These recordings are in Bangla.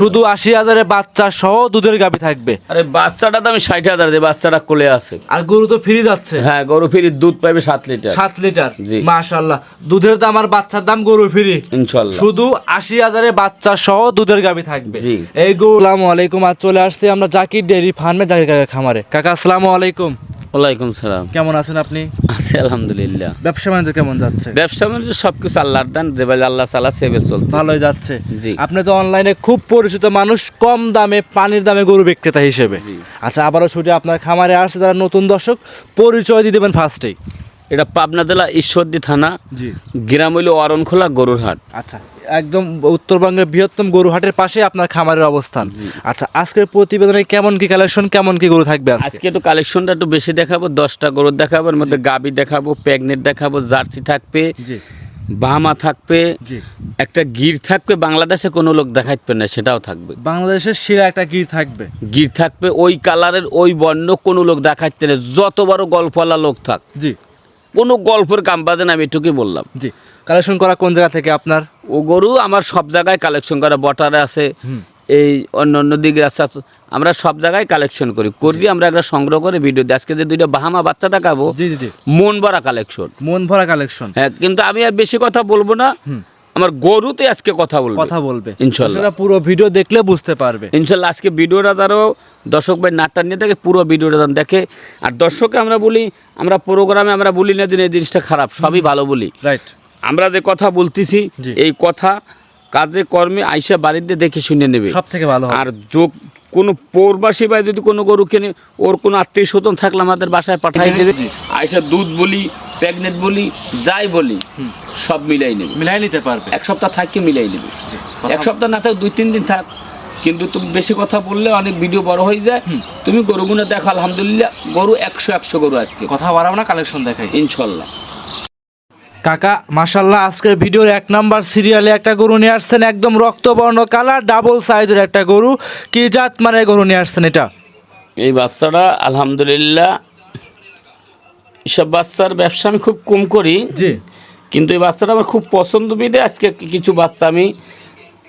শুধু আশি হাজারে বাচ্চা সহ দুধের গাবি থাকবে। আরে বাচ্চাটা তো আমি ষাট হাজার দিই বাচ্চাটা কোলে আছে। আর গরু তো ফ্রি যাচ্ছে। হ্যাঁ গরু ফিরি দুধ পাইবে সাত লিটার। সাত লিটার? জি। মাশাল্লাহ দুধের দাম আর বাচ্চার দাম গরু ফ্রি। ইনশাল্লাহ শুধু আশি হাজারে বাচ্চা সহ দুধের গাবি থাকবে। জি। এই গরু আসসালামু আলাইকুম আজ চলে আসছি আমরা জাকির ডেয়ারি ফার্মে জাকির কাকা খামারে। কাকা আসসালামু আলাইকুম। ওয়ালাইকুম সালাম। কেমন আছেন আপনি? আছি আলহামদুলিল্লাহ। ব্যবসা বাণিজ্য কেমন যাচ্ছে? ব্যবসা বাণিজ্য সবকিছু আল্লাহর দান যে ভাই আল্লাহ সালা সেবে চলতে ভালোই যাচ্ছে। জি। আপনি তো অনলাইনে খুব পরিচিত মানুষ কম দামে পানির দামে গরু বিক্রেতা হিসেবে। আচ্ছা আবারও ছুটি আপনার খামারে আসছে যারা নতুন দর্শক পরিচয় দিয়ে দেবেন ফার্স্টেই এটা পাবনা জেলা ঈশ্বরদী থানা গ্রাম হইল অরণখোলা গরুর হাট আচ্ছা একদম উত্তরবঙ্গের বৃহত্তম গরু হাটের পাশে আপনার খামারের অবস্থান। আচ্ছা আজকের প্রতিবেদনে কেমন কি কালেকশন কেমন কি গরু থাকবে আজকে? একটু কালেকশনটা একটু বেশি দেখাবো দশটা গরু দেখাবো এর মধ্যে গাবি দেখাবো প্যাগনেট দেখাবো জার্সি থাকবে বাহামা থাকবে একটা গির থাকবে বাংলাদেশে কোনো লোক দেখাইতে না সেটাও থাকবে। বাংলাদেশের সেরা একটা গির থাকবে। গির থাকবে ওই কালারের ওই বর্ণ কোনো লোক দেখাইতে না যত বড় গল্পওয়ালা লোক থাক। জি। কোনো গল্পের কাম বাজে না আমি এটুকুই বললাম। জি কালেকশন করা কোন জায়গা থেকে আপনার? ও গরু আমার সব জায়গায় কালেকশন করা বটারে আছে এই অন্য অন্য দিকে আছে আমরা সব জায়গায় কালেকশন করি। করবি আমরা একটা সংগ্রহ করে ভিডিও দিই আজকে যে দুইটা বাহামা বাচ্চা দেখাবো মন ভরা কালেকশন মন ভরা কালেকশন হ্যাঁ কিন্তু আমি আর বেশি কথা বলব না। আমার গরুতে আজকে কথা বলবে। কথা বলবে। ইনশাল্লাহ। পুরো ভিডিও দেখলে বুঝতে পারবে। ইনশাল্লাহ আজকে ভিডিওটা তারও দর্শক ভাই নাটটা নিয়ে থাকে পুরো ভিডিওটা দেখে। আর দর্শককে আমরা বলি আমরা প্রোগ্রামে আমরা বলি না যে এই জিনিসটা খারাপ সবই ভালো বলি। রাইট আমরা যে কথা বলতেছি। এই কথা কাজে কর্মে আইসা বাড়িতে দেখে শুনে নেবে। সব থেকে ভালো আর যোগ কোনো পৌরবাসী বা যদি কোনো গরু কেনে ওর কোনো আত্মীয় স্বজন থাকলে আমাদের বাসায় পাঠাই দেবে। আইসা দুধ বলি প্রেগনেন্ট বলি যাই বলি সব মিলাই নেবে। মিলাই নিতে পারবে। এক সপ্তাহ থাককে মিলাই নেবে। এক সপ্তাহ না থাক দুই তিন দিন থাক। কিন্তু তুমি বেশি কথা বললে অনেক ভিডিও বড় হয়ে যায়। তুমি গরুগুলো দেখো আলহামদুলিল্লাহ গরু একশো একশো গরু আজকে। কথা বাড়াবো না কালেকশন দেখাই। ইনশাল্লাহ। কাকা মাশাল্লাহ আজকের ভিডিওর এক নাম্বার সিরিয়ালে একটা গরু নিয়ে আসছেন একদম রক্তবর্ণ কালার ডাবল সাইজের একটা গরু। কি জাত মানে গরু নিয়ে আসছেন এটা? এই বাচ্চাটা আলহামদুলিল্লাহ এসব বাচ্চার ব্যবসা আমি খুব কম করি। জি। কিন্তু এই বাচ্চাটা আমার খুব পছন্দ বিদে। আজকে কিছু বাচ্চা আমি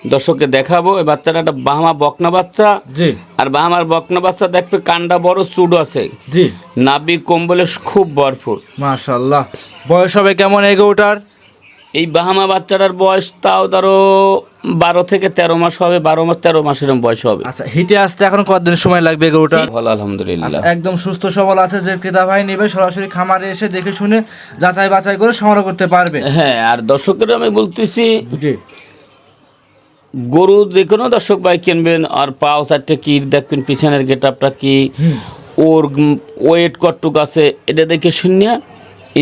দর্শককে দেখাবো। এই বাচ্চাটা একটা বাহামা বকনা বাচ্চা। জি। আর বাহামার বকনা বাচ্চা দেখবে কান্ডা বড় চুড আছে। জি। নাবি কম্বলে খুব ভরপুর। মাসাল্লাহ বয়স হবে কেমন এগোটার এই বাহামা বাচ্চাটার বয়স তাও ধরো বারো থেকে তেরো মাস হবে বারো মাস তেরো মাসের বয়স হবে। আচ্ছা হিটে আসতে এখন কতদিন সময় লাগবে এই গরুটার ভালো আলহামদুলিল্লাহ। আচ্ছা, একদম সুস্থ সবল আছে যে ক্রেতা ভাই নেবে সরাসরি খামারে এসে দেখে শুনে যাচাই বাছাই করে সংগ্রহ করতে পারবে। হ্যাঁ আর দর্শকের আমি বলতেছি গরু যে কোনো দর্শক ভাই কিনবেন আর পাও চারটে কি দেখবেন পিছনের গেট আপটা কি ওর ওয়েট কটটুক আছে এটা দেখে শুনিয়া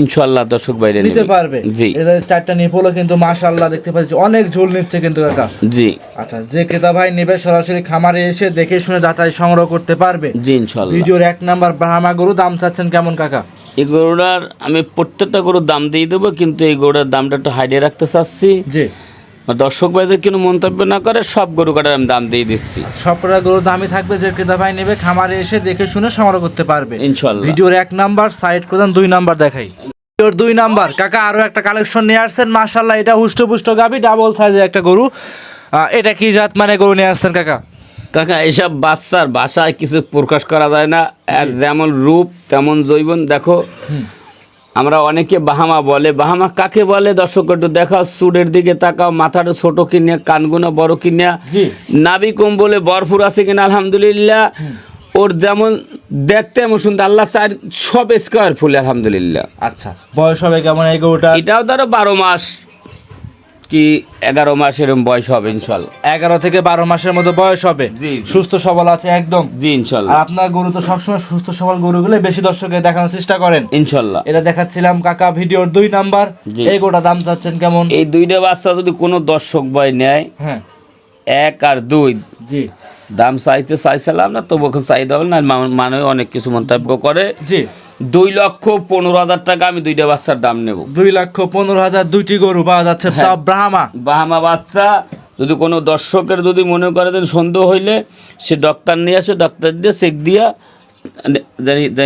ইনশাল্লাহ দর্শক বাইরে নিতে পারবে। জি। এদের চারটা নিয়ে পড়ল কিন্তু মাশাআল্লাহ দেখতে পাচ্ছি অনেক ঝোল নিচ্ছে কিন্তু কাকা। জি। আচ্ছা যে ক্রেতা ভাই নেবে সরাসরি খামারে এসে দেখে শুনে যাচাই সংগ্রহ করতে পারবে। জি ইনশাল্লাহ ভিডিওর এক নাম্বার ব্রাহ্মা গরু দাম চাচ্ছেন কেমন কাকা? এই গরুটার আমি প্রত্যেকটা গরুর দাম দিয়ে দেবো কিন্তু এই গরুটার দামটা একটু হাইডে রাখতে চাচ্ছি। জি। দর্শক ভাইদের কোনো মন্তব্য না করে সব গরু কাটার আমি দাম দিয়ে দিচ্ছি। সবকটা গরুর দামই থাকবে যে ক্রেতা ভাই নেবে খামারে এসে দেখে শুনে সংগ্রহ করতে পারবে। ইনশাল্লাহ ভিডিওর এক নাম্বার সাইড প্রদান দুই নাম্বার দেখাই। ভিডিওর দুই নাম্বার কাকা আরও একটা কালেকশন নিয়ে আসছেন মাশাল্লাহ এটা হুষ্টপুষ্ট গাবি ডাবল সাইজের একটা গরু। এটা কি জাত মানে গরু নিয়ে আসছেন কাকা? কাকা এইসব বাচ্চার বাসায় কিছু প্রকাশ করা যায় না আর যেমন রূপ তেমন জৈবন দেখো। আমরা অনেকে বাহামা বলে বাহামা কাকে বলে? দর্শক একটু দেখা সুরের দিকে তাকাও মাথাটা ছোট কিনে কানগুনো বড় কিনে নাবি কম বলে বরফুর আছে কিনা? আলহামদুলিল্লাহ। ওর যেমন দেখতে এমন সুন্দর আল্লাহ চার সব স্কোয়ার ফুল আলহামদুলিল্লাহ। আচ্ছা বয়স হবে কেমন এই গরুটা এটাও ধরো বারো মাস। কি এগারো মাস এরকম বয়স হবে ইনশাল্লাহ। এগারো থেকে বারো মাসের মধ্যে বয়স হবে। সুস্থ সবল আছে একদম? জি ইনশাল্লাহ। আপনার গরু তো সবসময় সুস্থ সবল গরুগুলো বেশি দর্শকে দেখানোর চেষ্টা করেন। ইনশাল্লাহ। এটা দেখাচ্ছিলাম কাকা ভিডিওর দুই নাম্বার। এই গোটা দাম চাচ্ছেন কেমন? এই দুইটা বাচ্চা যদি কোনো দর্শক বয় নেয় হ্যাঁ। এক আর দুই। জি। দাম চাইতে চাইছিলাম না তবু চাইতে হবে না মা- মানে অনেক কিছু মন্তব্য করে। জি। দুই লক্ষ পনেরো হাজার টাকা আমি দুইটা বাচ্চার দাম নেব। দুই লক্ষ পনেরো হাজার দুইটি গরু পাওয়া যাচ্ছে হ্যাঁ। তাও ব্রাহ্মা। বাচ্চা যদি কোনো দর্শকের যদি মনে করে দেন সন্দেহ হইলে সে ডক্টর নিয়ে আসে ডক্টর দিয়ে চেক দিয়া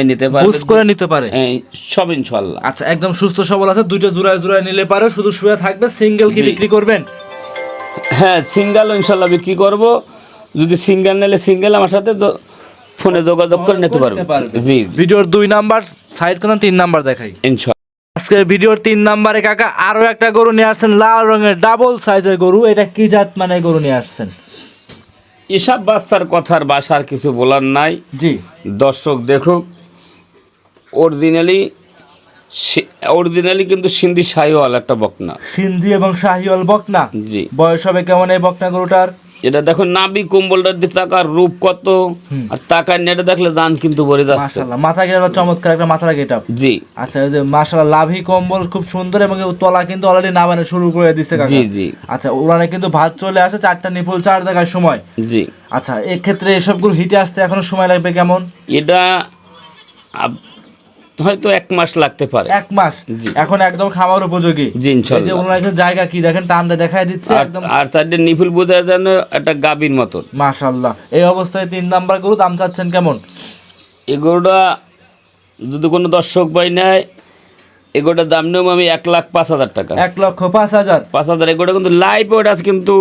নিতে বুঝ করে নিতে পারে। এই, সব ইনশাল্লাহ আচ্ছা একদম সুস্থ সবল আছে দুইটা জোড়ায় জোড়ায় নিলে পারে শুধু শুয়ে থাকবে সিঙ্গেল কি বিক্রি করবেন? হ্যাঁ সিঙ্গেল ইনশাল্লাহ বিক্রি করব। যদি সিঙ্গেল নিলে সিঙ্গেল আমার সাথে তো- ফোনে যোগাযোগ করে নিতে পারবে। জি। ভিডিওর দুই নাম্বার সাইড কোন তিন নাম্বার দেখাই। ইনশাল্লাহ। আজকের ভিডিওর তিন নাম্বারে কাকা আরও একটা গরু নিয়ে আসছেন লাল রঙের ডাবল সাইজের গরু। এটা কি জাত মানে গরু নিয়ে আসছেন? এসব বাচ্চার কথার বাসার কিছু বলার নাই। জি। দর্শক দেখুক অরিজিনালি অরিজিনালি কিন্তু সিন্ধি শাহিওয়াল একটা বকনা। সিন্ধি এবং শাহিওয়াল বকনা? জি। বয়স হবে কেমন এই বকনা গরুটার? এটা দেখো নাবি কম্বলটার দিকে তাকার রূপ কত। আর তাকার নেটে দেখলে দান কিন্তু ভরে যাচ্ছে। মাথা গেটা চমৎকার একটা মাথার গেটা জি। আচ্ছা এই যে মাশাআল্লাহ লাভি কম্বল খুব সুন্দর এবং এই তলা কিন্তু অলরেডি নামানো শুরু করে দিচ্ছে কাকা। জি জি। আচ্ছা উড়ানে কিন্তু ভাত চলে আসে চারটা নিপুল চার দেখার সময়। জি। আচ্ছা এক্ষেত্রে এসবগুলো হিটে আসতে এখনও সময় লাগবে কেমন? এটা হয়তো এক মাস লাগতে পারে। এক মাস? এখন একদম খাবার উপযোগী। জি, ইনশাআল্লাহ এই ওনার একটা জায়গা কি দেখেন টান দেখায় দেখাই দিচ্ছে একদম আর তাদের নিফুল বোঝা যেন একটা গাবির মতন। মাশাআল্লাহ। এই অবস্থায় তিন নাম্বার গরু দাম চাচ্ছেন কেমন? এগুলোটা যদি কোনো দর্শক ভাই নেয় এগুলোটার দাম নেব আমি এক লাখ পাঁচ হাজার টাকা। এক লক্ষ পাঁচ হাজার। পাঁচ হাজার এগুলো কিন্তু লাইভ ওয়েট আছে কিন্তু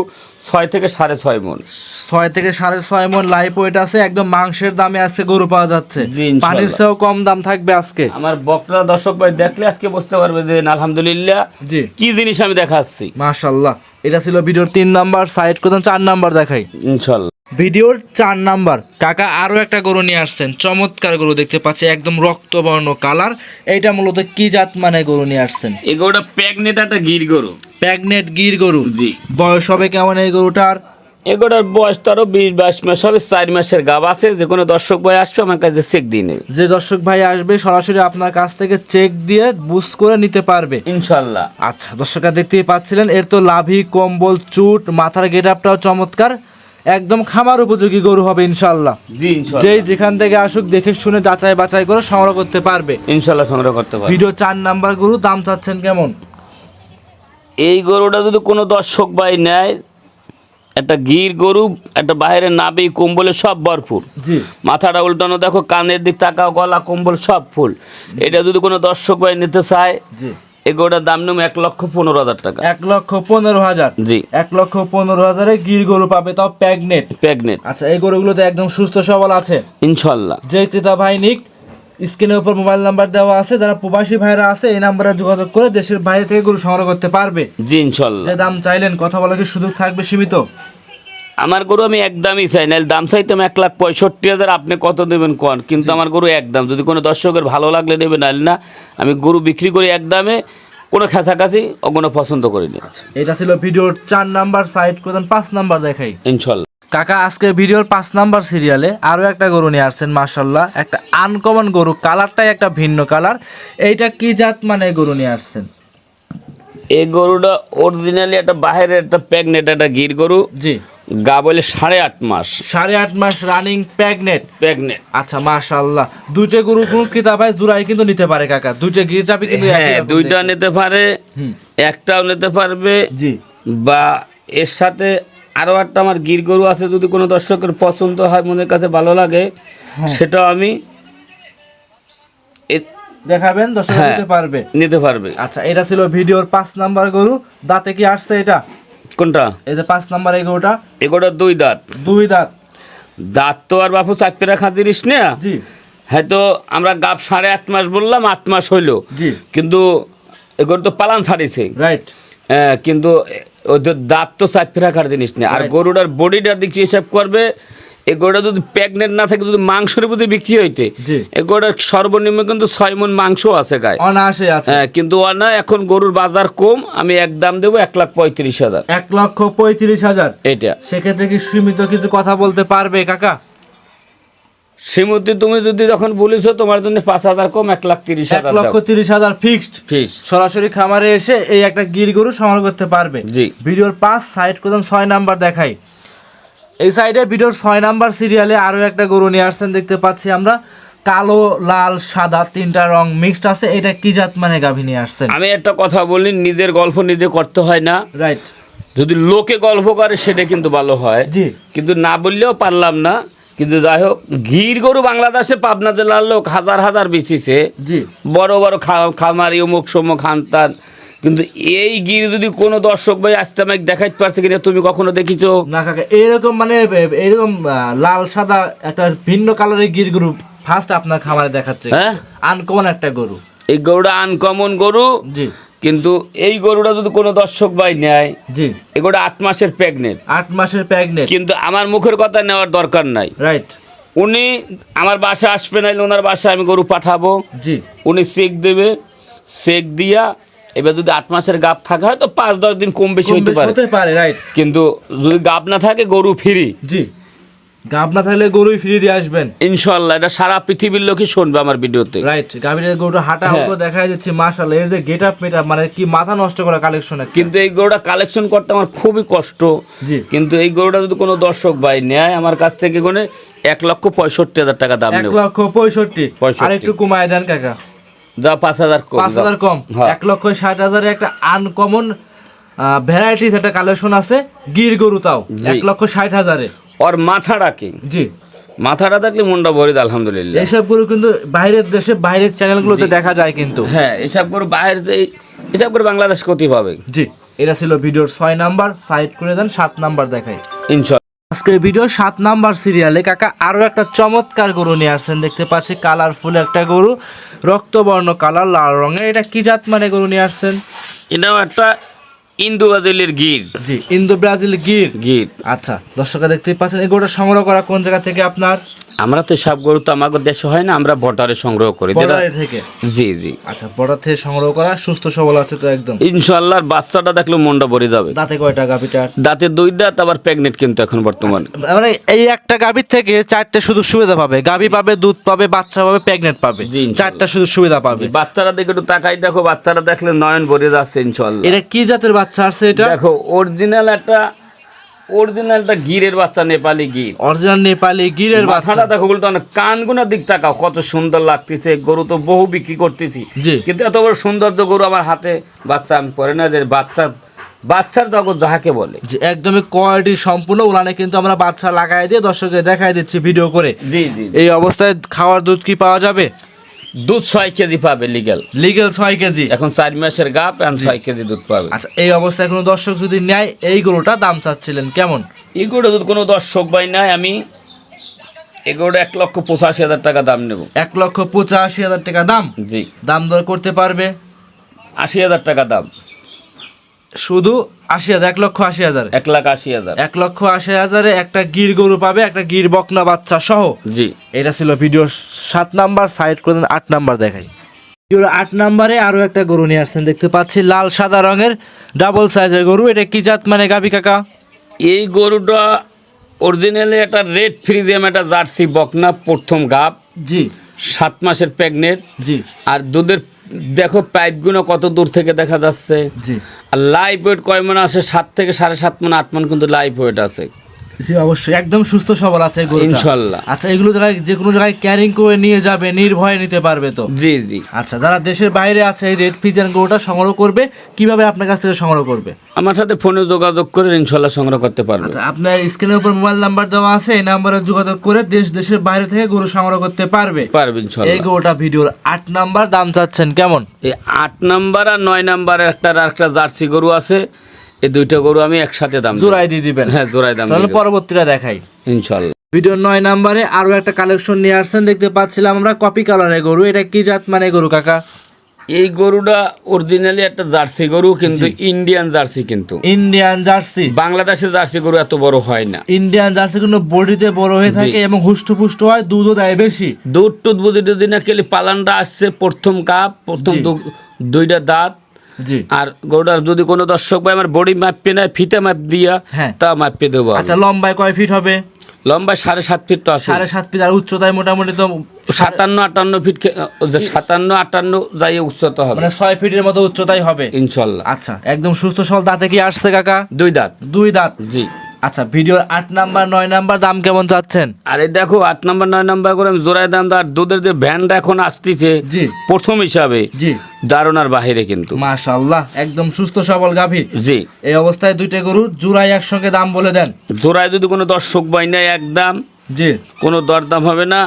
ছয় থেকে সাড়ে ছয় মন। ছয় থেকে সাড়ে ছয় মন লাইফ ওয়েট আছে একদম মাংসের দামে আজকে গরু পাওয়া যাচ্ছে। পানির চেয়েও কম দাম থাকবে আজকে। আমার বকরা দর্শক ভাই দেখলে আজকে বুঝতে পারবে যে আলহামদুলিল্লাহ জি। কি জিনিস আমি দেখাচ্ছি। মাশাআল্লাহ এটা ছিল ভিডিওর তিন নাম্বার সাইড কোথাও চার নাম্বার দেখাই। ইনশাল্লাহ। ভিডিওর চার নাম্বার। কাকা আরও একটা গরু নিয়ে আসছেন। চমৎকার গরু দেখতে পাচ্ছি একদম রক্তবর্ণ কালার। এইটা মূলত কি জাত মানে গরু নিয়ে আসছেন? এগুলোটা প্যাগনেট একটা গির গরু। প্যাগনেট গির গরু। জি। বয়স হবে কেমন এই গরুটার? এগুলোর বয়স তারও বিশ বাইশ মাস হবে চার মাসের গাব আছে যে কোনো দর্শক ভাই আসবে আমার কাছে চেক দিয়ে নেবে। যে দর্শক ভাই আসবে সরাসরি আপনার কাছ থেকে চেক দিয়ে বুস করে নিতে পারবে। ইনশাল্লাহ। আচ্ছা দর্শকরা দেখতেই পাচ্ছিলেন এর তো লাভি কম্বল চুট মাথার গেট আপটাও চমৎকার। একদম খামার উপযোগী গরু হবে ইনশাল্লাহ যেই যেখান থেকে আসুক দেখে শুনে যাচাই বাছাই করে সংগ্রহ করতে পারবে। ইনশাল্লাহ সংগ্রহ করতে পারবে। ভিডিও চার নাম্বার গরু দাম চাচ্ছেন কেমন? এই গরুটা যদি কোনো দর্শক ভাই নেয় একটা গির গরু একটা বাইরে নাবি কম্বলে সব ভরপুর। মাথাটা উল্টানো দেখো কানের দিক তাকাও গলা কম্বল সব ফুল। এটা যদি কোনো দর্শক ভাই নিতে চায় এই গরুটার দাম নেব এক লক্ষ পনেরো হাজার টাকা। এক লক্ষ পনেরো হাজার। জি। এক লক্ষ পনেরো হাজারে গির গরু পাবে তাও প্যাগনেট। প্রেগনেন্ট আচ্ছা এই গরুগুলোতে একদম সুস্থ সবল আছে? ইনশাল্লাহ। যে ক্রেতা ভাই নিক স্ক্রিনের উপর মোবাইল নাম্বার দেওয়া আছে যারা প্রবাসী ভাইরা আছে এই নাম্বারে যোগাযোগ করে দেশের বাইরে থেকে গরু সংগ্রহ করতে পারবে। জি ইনশাল্লাহ। যে দাম চাইলেন কথা বলার কি সুযোগ থাকবে সীমিত? আমার গরু আমি একদমই চাই না দাম চাইতাম এক লাখ পঁয়ষট্টি হাজার আপনি কত দেবেন কন? কিন্তু আমার গরু একদম যদি কোনো দর্শকের ভালো লাগলে দেবে নাহলে না। আমি গরু বিক্রি করি একদমে কোনো খেঁচাকাছি ও কোনো পছন্দ করিনি। এটা ছিল ভিডিওর চার নাম্বার সাইড করতেন পাঁচ নাম্বার দেখাই। ইনশাল্লাহ। কাকা আজকে ভিডিওর পাঁচ নাম্বার সিরিয়ালে আরও একটা গরু নিয়ে আসছেন মার্শাল্লাহ একটা আনকমন গরু কালারটাই একটা ভিন্ন কালার। এইটা কি জাত মানে গরু নিয়ে আসছেন? এই গরুটা অরিজিনালি একটা বাইরের একটা প্রেগনেন্ট একটা গির গরু। জি। গা বলে সাড়ে আট মাস। সাড়ে আট মাস রানিং প্যাগনেট প্রেগনেন্ট আচ্ছা মাশাআল্লাহ। দুইটা গরু কোন ক্রেতা ভাই জোড়াই কিন্তু নিতে পারে কাকা? দুইটা গিরটাপি কিন্তু হ্যাঁ দুইটা নিতে পারে একটাও নিতে পারবে। জি। বা এর সাথে আরও একটা আমার গির গরু আছে যদি কোনো দর্শকের পছন্দ হয় মনের কাছে ভালো লাগে হ্যাঁ। সেটাও আমি দেখাবেন দর্শক হ্যাঁ। নিতে পারবে। নিতে পারবে। আচ্ছা এটা ছিল ভিডিওর পাঁচ নাম্বার গরু। দাঁতে কি আসছে এটা? কোনটা? এই যে পাঁচ নাম্বার এগোটা। এগোটা দুই দাঁত। দুই দাঁত। দাঁত তো আর বাপু চাপিয়ে রাখা জিনিস না? হয়তো আমরা গাপ সাড়ে আট মাস বললাম আট মাস হইল। কিন্তু এগুলো তো পালান ছাড়িছে। রাইট কিন্তু ওদের দাঁত তো চাপিয়ে রাখার জিনিস নেই আর গরুটার বডিটা দিক হিসাব করবে এই গরুটা যদি প্রেগনেন্ট না থাকে যদি মাংসের প্রতি বিক্রি হইতে। এই গরুটার সর্বনিম্ন কিন্তু ছয় মন মাংস আছে গায়ে। অনায়াসে আছে। হ্যাঁ কিন্তু ও না এখন গরুর বাজার কম আমি এক দাম দেবো এক লাখ পঁয়ত্রিশ হাজার। এক লক্ষ পঁয়ত্রিশ হাজার। এটা সেক্ষেত্রে কি সীমিত কিছু কথা বলতে পারবে কাকা? শ্রীমতী তুমি যদি যখন বলেছ তোমার জন্য পাঁচ হাজার কম এক লাখ তিরিশ এক হাজার লক্ষ তিরিশ হাজার ফিক্সড সরাসরি খামারে এসে এই একটা গির গরু সংগ্রহ করতে পারবে। জি। ভিডিওর পাঁচ সাইড কোথাও ছয় নাম্বার দেখাই। এই সাইডে ভিডিওর ছয় নাম্বার সিরিয়ালে আরও একটা গরু নিয়ে আসছেন দেখতে পাচ্ছি আমরা। কালো লাল সাদা তিনটা রং মিক্সড আছে। এটা কি জাত মানে গাভী নিয়ে আসছেন? আমি একটা কথা বলি নিজের গল্প নিজে করতে হয় না। রাইট যদি লোকে গল্প করে সেটা কিন্তু ভালো হয়। জি। কিন্তু না বললেও পারলাম না। কিন্তু যাই হোক গির গরু বাংলাদেশে পাবনা জেলার লোক হাজার হাজার বেচিছে। জি। বড় বড় খামারি অমুক সমুক খানতান কিন্তু এই গির যদি কোনো দর্শক ভাই আসতে আমাকে দেখাইতে পারছে কিনা তুমি কখনো দেখিছো? না কাকা এরকম মানে এরকম লাল সাদা একটা ভিন্ন কালারের গির গরু ফার্স্ট আপনার খামারে দেখাচ্ছে। হ্যাঁ? আনকমন একটা গরু। এই গরুটা আনকমন গরু। জি। কিন্তু এই গরুটা যদি কোনো দর্শক ভাই নেয় জি। এই গরুটা আট মাসের প্রেগনেন্ট আট মাসের প্রেগনেন্ট কিন্তু আমার মুখের কথা নেওয়ার দরকার নাই। রাইট উনি আমার বাসা আসবে নাইলে ওনার বাসায় আমি গরু পাঠাবো। জি। উনি চেক দেবে চেক দিয়া এবার যদি আট মাসের গাপ থাকা হয় তো পাঁচ দশ দিন কম বেশি হতে পারে। হতে পারে রাইট কিন্তু যদি গাপ না থাকে গরু ফ্রি। জি। গাব না থাকলে গরুই ফিরে দিয়ে আসবেন। ইনশাল্লাহ এটা সারা পৃথিবীর লোকই শুনবে আমার ভিডিওতে। রাইট গাভীর গরুটা হাঁটা হ্যাঁ। দেখা যাচ্ছে মাশাআল্লাহ এর যে গেট আপ মেট মানে কি মাথা নষ্ট করা কালেকশন কিন্তু এই গরুটা কালেকশন করতে আমার খুবই কষ্ট। জি। কিন্তু এই গরুটা যদি কোনো দর্শক ভাই নেয় আমার কাছ থেকে কোনে এক লক্ষ পঁয়ষট্টি হাজার টাকা দাম এক লক্ষ পঁয়ষট্টি। আর একটু কমায় দেন কাকা। পাঁচ হাজার পাঁচ হাজার কম। হ্যাঁ। এক লক্ষ ষাট হাজারে একটা আনকমন ভ্যারাইটিস একটা কালেকশন আছে গির গরু তাও এক লক্ষ ষাট হাজারে। ওর মাথাটা কি? জি। মাথাটা থাকলে মনটা ভরে দেয় আলহামদুলিল্লাহ। এইসব গরু কিন্তু বাইরের দেশে বাইরের চ্যানেলগুলোতে দেখা যায় কিন্তু। হ্যাঁ এসব করে বাইরে যে- এসব করে বাংলাদেশ ক্ষতি পাবে। জি এটা ছিল ভিডিওর ছয় নাম্বার সাইড করে দেন সাত নাম্বার দেখাই। ইনশাল্লাহ। আজকের ভিডিও সাত নাম্বার সিরিয়ালে কাকা আরও একটা চমৎকার গরু নিয়ে আসছেন। দেখতে পাচ্ছি কালারফুল একটা গরু রক্তবর্ণ কালার লাল রঙের। এটা কি জাত মানে গরু নিয়ে আসছেন? এটাও একটা ইন্দো ব্রাজিলের গির। জি ইন্দো ব্রাজিল গির। গির। আচ্ছা দর্শকরা দেখতে পাচ্ছেন এই গরুটা সংগ্রহ করা কোন জায়গা থেকে আপনার? আমরা তো সব গরু তো আমাদের দেশে হয় না আমরা ভোটারে সংগ্রহ করি। থেকে? জি জি। আচ্ছা বর্ডার থেকে সংগ্রহ করা সুস্থ সবল আছে তো একদম। ইনশাল্লাহ বাচ্চাটা দেখলে মনটা ভরে যাবে। দাঁতে কয়টা গাভিটার দাঁতের দুই দাঁত আবার প্রেগনেন্ট কিন্তু এখন বর্তমানে। মানে এই একটা গাভীর থেকে চারটে শুধু সুবিধা পাবে। গাভী পাবে দুধ পাবে বাচ্চা পাবে প্রেগনেন্ট পাবে। চারটা শুধু সুবিধা পাবে। বাচ্চারা দেখে একটু তাকাই দেখো বাচ্চারা দেখলে নয়ন ভরে যাচ্ছে ইনশাল্লাহ এটা কি জাতের বাচ্চা আছে এটা? দেখো অরিজিনাল একটা অরিজিনাল একটা গিরের বাচ্চা নেপালি গির। অরিজিনাল নেপালি গিরের বাচ্চা। মাথাটা দেখো উল্টো অনেক কানগুনার দিক তাকাও কত সুন্দর লাগতেছে গরু তো বহু বিক্রি করতেছি। জি। কিন্তু এত বড় সৌন্দর্য গরু আমার হাতে বাচ্চা আমি পরে না যে বাচ্চা বাচ্চার জগৎ যাহাকে বলে। যে একদমই কোয়ালিটি সম্পূর্ণ উলানে কিন্তু আমরা বাচ্চা লাগাই দিয়ে দর্শককে দেখাই দিচ্ছি ভিডিও করে। জি জি। এই অবস্থায় খাওয়ার দুধ কি পাওয়া যাবে? দুধ ছয় কেজি পাবে লিগেল লিগেল ছয় কেজি। এখন চার মাসের গাপ এখন ছয় কেজি দুধ পাবে। আচ্ছা এই অবস্থায় কোনো দর্শক যদি নেয় এই গরুটা দাম চাচ্ছিলেন কেমন? এগুলো যদি কোনো দর্শক ভাই নাই আমি এগুলো এক লক্ষ পঁচাশি হাজার টাকা দাম নেব। এক লক্ষ পঁচাশি হাজার টাকা দাম? জি। দাম দর করতে পারবে? আশি হাজার টাকা দাম। শুধু আশি হাজার এক লক্ষ আশি হাজার। এক লাখ আশি হাজার। এক লক্ষ আশি হাজারে একটা গির গরু পাবে একটা গির বকনা বাচ্চা সহ। জি। এটা ছিল ভিডিওর সাত নাম্বার সাইড করে দেন, আট নাম্বার দেখাই। ভিডিওর আট নাম্বারে আরও একটা গরু নিয়ে আসছেন দেখতে পাচ্ছি লাল সাদা রঙের ডাবল সাইজের গরু। এটা কি জাত মানে গাবি কাকা? এই গরুটা অরিজিনালি একটা রেড ফ্রিজিয়াম একটা জার্সি বকনা প্রথম গাপ জি। সাত মাসের প্রেগনেন্ট। জি। আর দুধের দেখো পাইপগুলো কত দূর থেকে দেখা যাচ্ছে। জি। আর লাইফ ওয়েট কয় মনে আছে? সাত থেকে সাড়ে সাত মনে আট মন কিন্তু লাইফ ওয়েট আছে। জি অবশ্যই। একদম সুস্থ সবল আছে ইনশাল্লাহ। আচ্ছা এগুলো জায়গায় যে কোনো জায়গায় ক্যারিং করে নিয়ে যাবে নির্ভয়ে নিতে পারবে তো? জি জি। আচ্ছা যারা দেশের বাইরে আছে এই রেড ফিজান গরুটা সংগ্রহ করবে কীভাবে আপনার কাছ থেকে সংগ্রহ করবে? আমার সাথে ফোনে যোগাযোগ করে ইনশাল্লাহ সংগ্রহ করতে পারবে। আচ্ছা আপনার স্ক্রিনের উপর মোবাইল নাম্বার দেওয়া আছে এই নাম্বারে যোগাযোগ করে দেশ দেশের বাইরে থেকে গরু সংগ্রহ করতে পারবে। পারবে এই গরুটা ভিডিওর আট নাম্বার দাম চাচ্ছেন কেমন? এই আট নাম্বার আর নয় নাম্বারের একটা আর একটা জার্সি গরু আছে। এই দুইটা গরু আমি একসাথে দাম জোড়াই দিয়ে দিবেন। হ্যাঁ জোড়াই দাম তাহলে পরবর্তীটা দেখাই। ইনশাল্লাহ। ভিডিওর নয় নাম্বারে আরও একটা কালেকশন নিয়ে আসছেন দেখতে পাচ্ছিলাম আমরা কপি কালারের গরু। এটা কি জাত মানে গরু কাকা? এই গরুটা অরিজিনালি একটা জার্সি গরু কিন্তু ইন্ডিয়ান জার্সি কিন্তু। Indian jersey. বাংলাদেশের জার্সি গরু এত বড় হয় না। ইন্ডিয়ান জার্সি কিন্তু বডিতে বড় হয়ে থাকে এবং হুষ্টপুষ্ট হয় দুধও দেয় বেশি। দুধ টুধ বুধি যদি না খেলে পালানটা আসছে প্রথম কাপ প্রথম দুইটা দাঁত আর গরুটার যদি কোনো দর্শক ভাই আমার বডি মাপে নেয় ফিতে মাপ দিয়া হ্যাঁ। তা মাপে দেবো আচ্ছা লম্বায় কয় ফিট হবে? লম্বায় সাড়ে সাত ফিট তো আছে। সাড়ে সাত ফিট আর উচ্চতায় মোটামুটি তো সাতান্ন আটান্ন ফিট সাতান্ন আটান্ন যাই উচ্চতা হবে। মানে ছয় ফিটের মতো উচ্চতাই হবে? ইনশাল্লাহ। আচ্ছা একদম সুস্থ সবল দাঁতে কি আসছে কাকা? দুই দাঁত। দুই দাঁত। জি। আচ্ছা ভিডিওর আট নাম্বার নয় নাম্বার দাম কেমন চাচ্ছেন? আর দেখো আট নাম্বার নয় নাম্বার করে আমি জোড়ায় দাম আর দুধের যে ভ্যানটা এখন আসতেছে। প্রথম হিসাবে জি। দারুণার বাহিরে কিন্তু। মাশাল্লাহ একদম সুস্থ সবল গাভী। জি। এই অবস্থায় দুইটা গরু জোড়াই একসঙ্গে দাম বলে দেন। জোড়ায় যদি কোনো দর্শক বাই নেয় একদম জি। কোনো দরদাম হবে না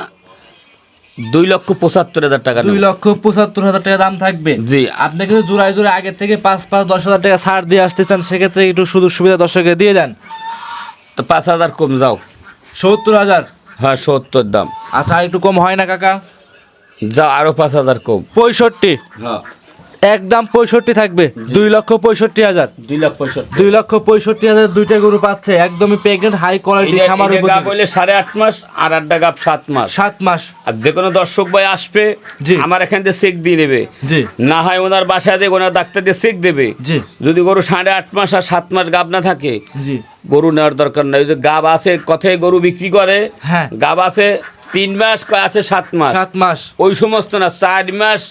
দুই লক্ষ পঁচাত্তর হাজার টাকা দুই লক্ষ পঁচাত্তর হাজার টাকা দাম থাকবে। জি। আপনি কিন্তু জোড়ায় জোড়ায় আগের থেকে পাঁচ পাঁচ দশ হাজার টাকা ছাড় দিয়ে আসতে চান সেক্ষেত্রে একটু সুযোগ সুবিধা দর্শকে দিয়ে দেন। তো পাঁচ হাজার কম যাও। সত্তর হাজার? হ্যাঁ সত্তর দাম। আচ্ছা আর একটু কম হয় না কাকা? যাও আরও পাঁচ হাজার কম। পঁয়ষট্টি? হ্যাঁ। একদম পঁয়ষট্টি থাকবে। দুই লক্ষ পঁয়ষট্টি হাজার। দুই লাখ পঁয়ষট্টি। দুই লক্ষ পঁয়ষট্টি হাজার দুইটা গরু পাচ্ছে। একদমই প্রেগনেন্ট হাই কোয়ালিটি খামার গাপ হইলে সাড়ে আট মাস আর আটটা গাপ সাত মাস। সাত মাস। আর যে কোনো দর্শক ভাই আসবে। আমার এখান থেকে চেক দিয়ে নেবে। জি। না হয় ওনার বাসায় দিয়ে ওনার ডাক্তার দিয়ে চেক দেবে। জি। যদি গরু সাড়ে আট মাস আর সাত মাস গাব না থাকে জি। গরু নেওয়ার দরকার নাই। ওই যে গাব আছে কথায় গরু বিক্রি করে হ্যাঁ। গাব আছে তিন মাস আছে সাত মাস। সাত মাস। ওই সমস্ত না চার মাস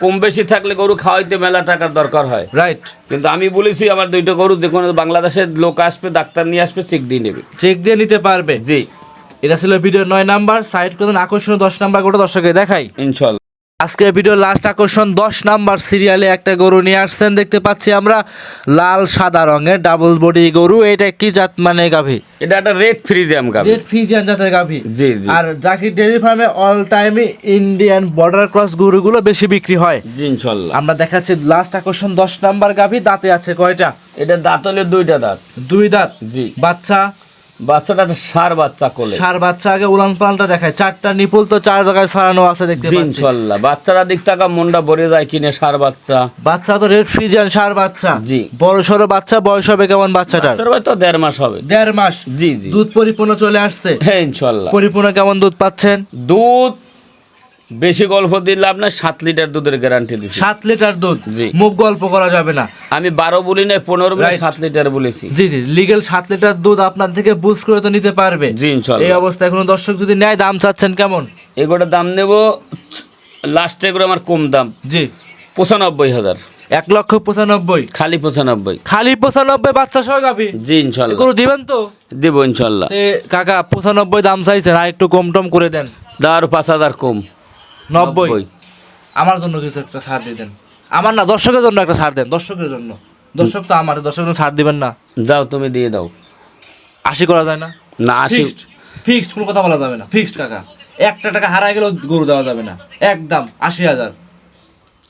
কম বেশি থাকলে গরু খাওয়াইতে মেলা টাকার দরকার হয়। রাইট কিন্তু আমি বলেছি আমার দুইটা গরু দেখুন বাংলাদেশের লোক আসবে ডাক্তার নিয়ে আসবে চেক দিয়ে নেবে। চেক দিয়ে নিতে পারবে। জি। এটা ছিল ভিডিও নয় নাম্বার। সাইড করুন আকর্ষণীয় দশ নাম্বার গোটা দর্শকে দেখাই। ইনশাল্লাহ। আজকে ভিডিও লাস্ট আকর্ষণ দশ নাম্বার সিরিয়ালে একটা গরু নিয়ে আসছেন দেখতে পাচ্ছি আমরা। লাল সাদা রঙের ডাবল বডি গরু এটা কি জাত মানে গাভী? এটা একটা রেড ফ্রিজিয়াম গাবি রেড ফিজিয়ান জাতের গাভী। জি জি। আর জাকির ডেয়ারি ফার্মে অল টাইমে ইন্ডিয়ান বর্ডার ক্রস গরুগুলো বেশি বিক্রি হয়। জি ইনশাল্লাহ। আমরা দেখাচ্ছি লাস্ট আকর্ষণ দশ নাম্বার গাভী দাঁতে আছে কয়টা? এটা দাঁত হলে দুইটা দাঁত। দুই দাঁত। জি। বাচ্চা? বাচ্চাটা সার বাচ্চা কোলে। সার বাচ্চা আগে উলান পালানটা দেখায়। চারটা নিপুল তো চার জায়গায় ছড়ানো আছে দেখতে পাচ্ছি। বাচ্চারা দিক টাকা মনটা ভরে যায় কিনে সার বাচ্চা। বাচ্চা তো রেড ফ্রিজিয়ান সার বাচ্চা। জি। বড় সড়ো বাচ্চা বয়স হবে কেমন বাচ্চাটার? বাচ্চার তো দেড় মাস হবে। দেড় মাস। জি জি। দুধ পরিপূর্ণ চলে আসছে। হ্যাঁ ইনশাল্লাহ। পরিপূর্ণ কেমন দুধ পাচ্ছেন? দুধ বেশি গল্প দিলে আপনার সাত লিটার দুধের গ্যারান্টি দিচ্ছি সাত লিটার দুধ? জি। মুখ গল্প করা যাবে না। আমি বারো বলি নাই পনেরো বলে. সাত লিটার বলেছি। জি জি লিগেল সাত লিটার দুধ আপনার থেকে বুঝ করে তো নিতে পারবে। জি এই ইনশাল্লাহ অবস্থায় কোনো দর্শক যদি নেয় দাম চাচ্ছেন কেমন? এগুলোর দাম নেব লাস্টে এগুলো আমার কম দাম। জি। পঁচানব্বই হাজার। এক লক্ষ পঁচানব্বই। খালি পঁচানব্বই। খালি পঁচানব্বই বাচ্চা সহ গাবি? জি ইনশাল্লাহ। গরু দিবেন তো? দেবো ইনশাল্লাহ। কাকা পঁচানব্বই দাম চাইছেন আর একটু কম টম করে দেন। দার পাঁচ হাজার কম। নব্বই। আমার জন্য কিছু একটা ছাড় দিয়ে দেন। আমার না দর্শকের জন্য একটা ছাড় দেন দর্শকের জন্য। দর্শক তো আমার দর্শকের জন্য ছাড় দিবেন না। যাও তুমি দিয়ে দাও। আশি করা যায় না? না আশি ফিক্সড কোনো কথা বলা যাবে না। ফিক্সড কাকা। একটা টাকা হারাই গেলেও গরু দেওয়া যাবে না। একদম আশি হাজার।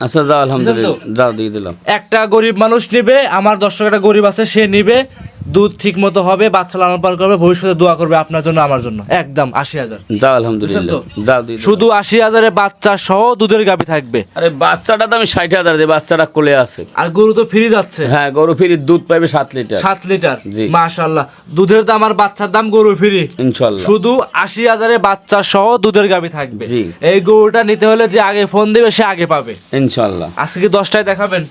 আচ্ছা যাও আলহামদুলিল্লাহ। যাও দিয়ে দিলাম। একটা গরিব মানুষ নিবে আমার দর্শক একটা গরিব আছে সে নিবে। দুধ ঠিক মতো হবে বাচ্চা লালন পালন করবে ভবিষ্যতে দোয়া করবে আপনার জন্য আমার জন্য। একদম আশি হাজার। যাও আলহামদুলিল্লাহ। শুধু আশি হাজারে বাচ্চা সহ দুধের গাবি থাকবে। আরে বাচ্চাটা তো আমি ষাট হাজার দিই বাচ্চাটা কোলে আছে। আর গরু তো ফ্রি যাচ্ছে। হ্যাঁ গরু ফিরি দুধ পাইবে সাত লিটার। সাত লিটার জি। মাশাল্লাহ দুধের দাম আর বাচ্চার দাম গরু ফ্রি। ইনশাল্লাহ শুধু আশি হাজারে বাচ্চা সহ দুধের গাবি থাকবে। জি। এই গরুটা নিতে হলে যে আগে ফোন দিবে সে আগে পাবে। ইনশাল্লাহ আজকে কি দশটায় দেখাবেন?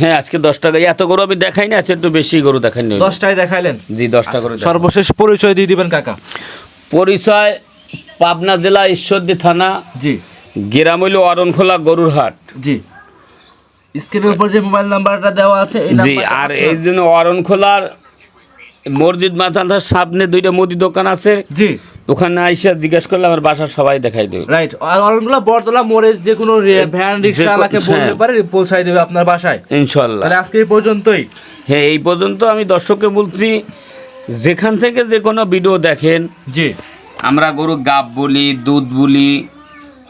হ্যাঁ আজকে দশ টাকা। এত গরু আমি দেখাই না আজকে একটু বেশি গরু দেখাই নি। দশটায় দেখাইলেন? জি দশটা করে সর্বশেষ পরিচয় দিয়ে দিবেন কাকা। পরিচয় পাবনা জেলা ঈশ্বরদী থানা জি। গ্রাম হইল অরণখোলা গরুর হাট। জি। স্ক্রিনের উপর যে মোবাইল নাম্বারটা দেওয়া আছে জি আর এই জন্য অরণখোলার মসজিদ মাথার সামনে দুইটা মুদি দোকান আছে। জি। ওখানে আইসা জিজ্ঞেস করলে আমার বাসা সবাই দেখাই দেবে। রাইট আর অরণগুলা বরতলা মোড়ে যে কোনো ভ্যান রিক্সা যে কো- আলাকে বলতে হ্যাঁ। পারে পৌঁছাই দেবে আপনার বাসায়। ইনশাল্লাহ তাহলে আজকে এই পর্যন্তই। হ্যাঁ এই পর্যন্ত আমি দর্শককে বলছি যেখান থেকে যে কোনো ভিডিও দেখেন জি। আমরা গরু গাব বলি দুধ বলি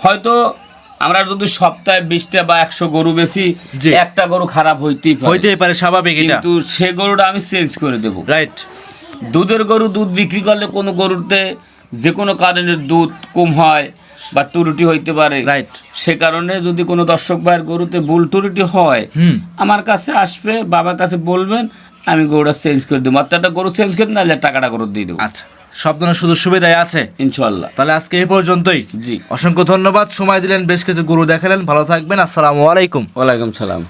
হয়তো আমরা যদি সপ্তাহে বিশটা বা একশো গরু বেশি। একটা গরু খারাপ হইতেই পারে। হইতেই পারে স্বাভাবিক কিন্তু সে গরুটা আমি চেঞ্জ করে দেব। রাইট দুধের গরু দুধ বিক্রি করলে কোনো গরুতে যে কোনো কারণে দুধ কম হয় বা টুরুটি হইতে পারে। রাইট সে কারণে যদি কোনো দর্শক ভাইয়ের গরুতে ভুল টুরুটি হয় আমার কাছে আসবে বাবার কাছে বলবেন আমি গরুটা চেঞ্জ করে দেবো। একটা গরু চেঞ্জ করে না টাকাটা গরু দিয়ে দেবো। আচ্ছা সব ধরনের সুযোগ সুবিধাই আছে। ইনশাল্লাহ তাহলে আজকে এই পর্যন্তই। জি। অসংখ্য ধন্যবাদ সময় দিলেন বেশ কিছু গরু দেখালেন। ভালো থাকবেন আসসালামু আলাইকুম। ওয়ালাইকুম সালাম।